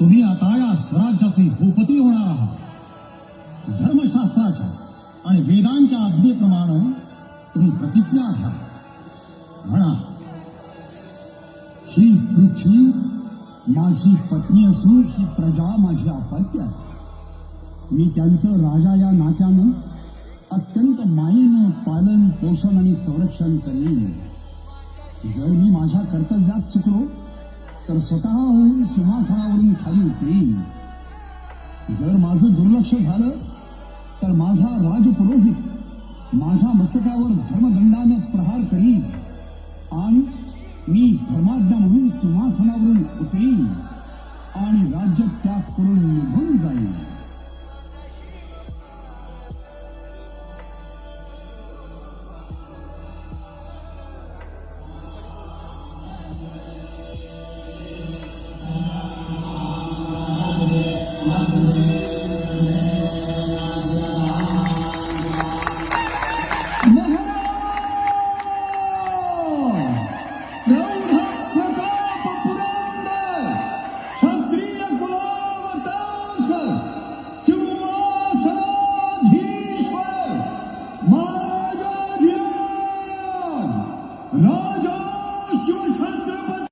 तुम्ही आता या स्वराज्याचे भूपती होणार आहात. धर्मशास्त्राच्या आणि वेदांच्या आज्ञेप्रमाणे तुम्ही प्रतिज्ञा घ्या. म्हणा ही पृथ्वी माझी पत्नी असून ही प्रजा माझी अपत्य आहे. मी त्यांचं राजा या नात्यानं अत्यंत मायेनं पालन पोषण आणि संरक्षण करेन. जर मी माझ्या कर्तव्यात चुकलो तर स्वतःहून सिंहासनावरून खाली उतरेन. जर माझं दुर्लक्ष झालं तर माझा राजपुरोहित माझ्या मस्तकावर धर्मदंडानं प्रहार करीन आणि मी धर्माज्ञा म्हणून सिंहासनावरून उतरीन आणि राज्य त्याग करून निघून जाईल No, no.